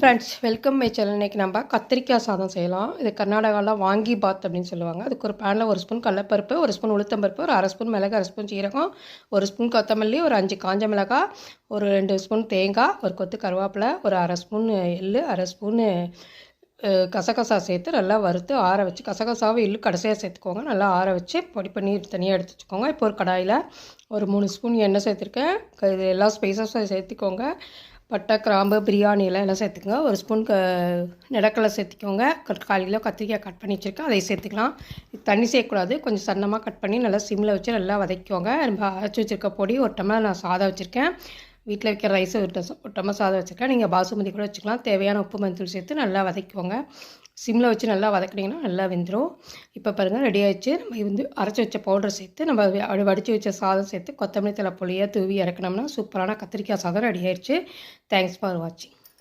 Friends welcome my channel இன்றைக்கி நம்ம கத்திரிக்காய் சாதம் செய்யலாம். இது கர்நாடகாவில் வாங்கி பாத் அப்படின்னு சொல்லுவாங்க. அதுக்கு ஒரு பேனில் ஒரு ஸ்பூன் கடலப்பருப்பு ஒரு ஸ்பூன் உளுத்தம்பருப்பு ஒரு அரை ஸ்பூன் மிளகு அரை ஸ்பூன் சீரகம் ஒரு ஸ்பூன் கொத்தமல்லி ஒரு அஞ்சு காஞ்ச மிளகாய் ஒரு ரெண்டு ஸ்பூன் தேங்காய் ஒரு கொத்து கருவேப்பிலை ஒரு அரை ஸ்பூன் எள்ளு அரை ஸ்பூன் கசகசா சேர்த்து நல்லா வறுத்து ஆற வச்சு கசகசாவை இல்லு கடைசியாக சேர்த்துக்கோங்க. நல்லா ஆற வச்சு பொடி பண்ணி தனியாக எடுத்து வச்சுக்கோங்க. இப்போ ஒரு கடாயில் ஒரு மூணு ஸ்பூன் எண்ணெய் சேர்த்துருக்கேன். க- இது எல்லா ஸ்பைசஸும் சேர்த்துக்கோங்க. பட்டை கிராம்பு பிரியாணி எல்லாம் எல்லாம் சேர்த்துக்கோங்க. ஒரு ஸ்பூன் க நிலக்கடலை சேர்த்துக்கோங்க. க- கால் கிலோ கத்திரிக்காய் கட் பண்ணி வச்சுருக்கேன். அதை சேர்த்துக்கலாம். தண்ணி சேர்க்கக்கூடாது. கொஞ்சம் சன்னமாக கட் பண்ணி நல்லா சிம்மில் வச்சு நல்லா வதக்கிக்கோங்க. நம்ம அரைச்சி வச்சுருக்க பொடி ஒரு டம்ளர் நான் சாதம் வச்சுருக்கேன். வீட்டில் வைக்கிற ரைஸ் ஒரு ஒட்டமாக சாதம் வச்சுருக்கேன் நீங்கள் பாசுமதி கூட வச்சுக்கலாம். தேவையான உப்பு மஞ்சள் சேர்த்து நல்லா வதக்கிக்கோங்க. சிம்மில் வச்சு நல்லா வதக்குனீங்கன்னா நல்லா வெந்துடும் இப்போ பாருங்கள் ரெடி ஆகிடுச்சு நம்ம வந்து அரைச்சி வச்ச பவுடர் சேர்த்து நம்ம அப்படி வடித்து வச்ச சாதம் சேர்த்து கொத்தமல்லி தலை புளியாக தூவி இறக்குனோம்னா சூப்பரான கத்திரிக்காய் சாதம் ரெடி ஆயிடுச்சு. தேங்க்ஸ் ஃபார் வாட்சிங்